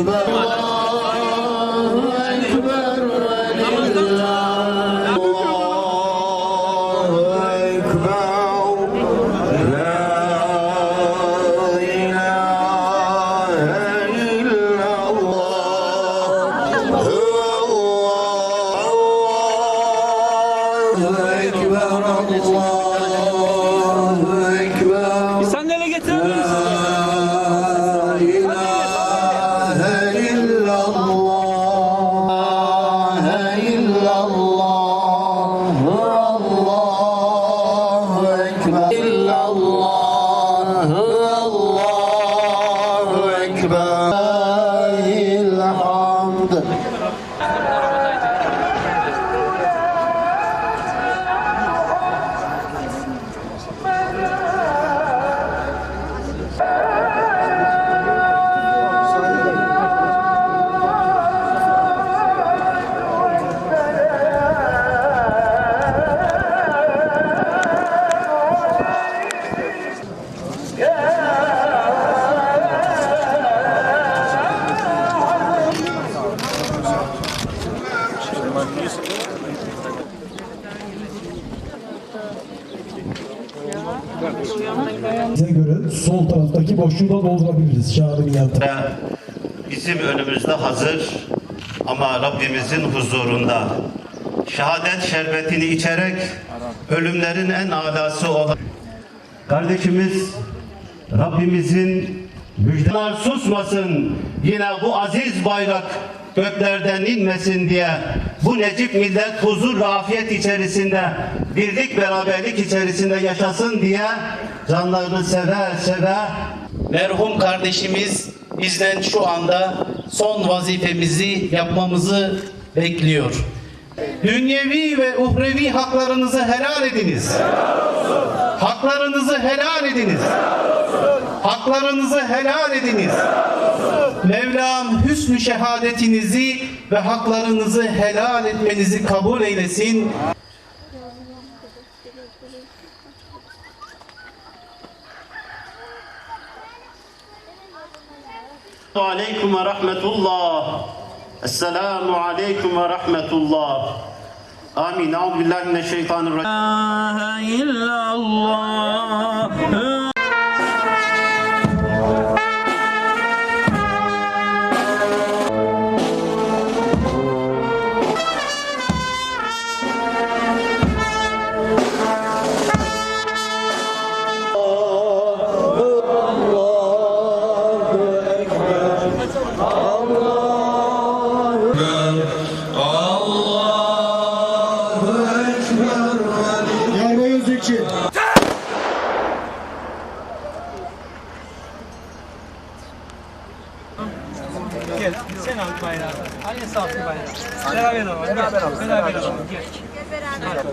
Ekber Allahu Ekber Allahu Ekber La ilahe illallah Bize göre sol taraftaki boşluğu da doldurabiliriz. Ve bizim önümüzde hazır ama Rabbimizin huzurunda şehadet şerbetini içerek ölümlerin en alası olan kardeşimiz Rabbimizin müjdeler susmasın yine bu aziz bayrak göklerden inmesin diye bu necip millet huzur ve afiyet içerisinde birlik beraberlik içerisinde yaşasın diye canlarını seve seve Merhum kardeşimiz bizden şu anda son vazifemizi yapmamızı bekliyor. Dünyevi ve uhrevi haklarınızı helal ediniz. Haklarınızı helal ediniz. Haklarınızı helal ediniz. Mevlam hüsnü şehadetinizi ve haklarınızı helal etmenizi kabul eylesin. Aleyküm ve rahmetullah. Esselamu aleyküm ve rahmetullah. Amin. Euzu billahi mineşşeytanirracim. La ilahe illallah. bayrağı. Aynı saflı bayrağı. Beraber alalım. Beraber alalım. Beraber alalım. Gel. Gel beraber.